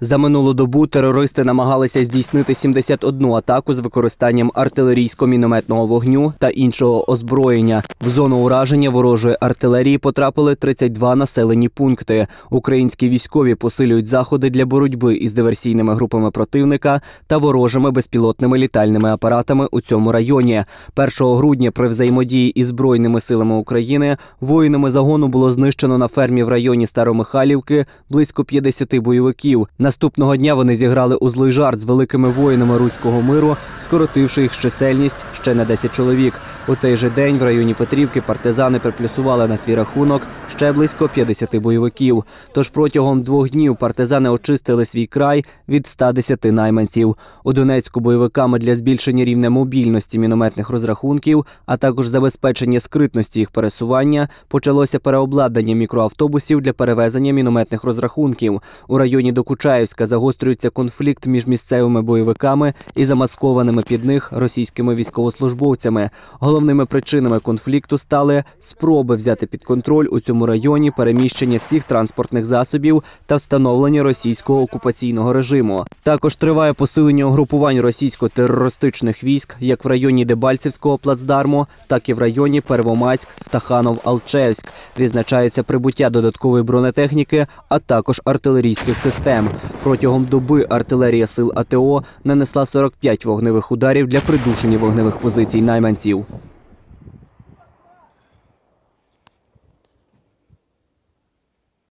За минулу добу терористи намагалися здійснити 71 атаку з використанням артилерійсько-мінометного вогню та іншого озброєння. В зону ураження ворожої артилерії потрапили 32 населені пункти. Українські військові посилюють заходи для боротьби із диверсійними групами противника та ворожими безпілотними літальними апаратами у цьому районі. 1 грудня при взаємодії із збройними силами України воїнами загону було знищено на фермі в районі Старомихайлівки близько 50 бойовиків. Наступного дня вони зіграли у злий жарт з великими воїнами руського миру, скоротивши їх чисельність ще на 10 чоловік. У цей же день в районі Петрівки партизани приплюсували на свій рахунок ще близько 50 бойовиків. Тож протягом двох днів партизани очистили свій край від 110 найманців. У Донецьку бойовиками для збільшення рівня мобільності мінометних розрахунків, а також забезпечення скритності їх пересування, почалося переобладнання мікроавтобусів для перевезення мінометних розрахунків. У районі Докучаївська загострюється конфлікт між місцевими бойовиками і замаскованими під них російськими військовослужбовцями. Головними причинами конфлікту стали спроби взяти під контроль у цьому районі переміщення всіх транспортних засобів та встановлення російського окупаційного режиму. Також триває посилення угрупувань російсько-терористичних військ як в районі Дебальцевського плацдарму, так і в районі Первомайськ, Стаханов, Алчевськ. Відзначається прибуття додаткової бронетехніки, а також артилерійських систем. Протягом доби артилерія сил АТО нанесла 45 вогневих ударів для придушення вогневих позицій найманців.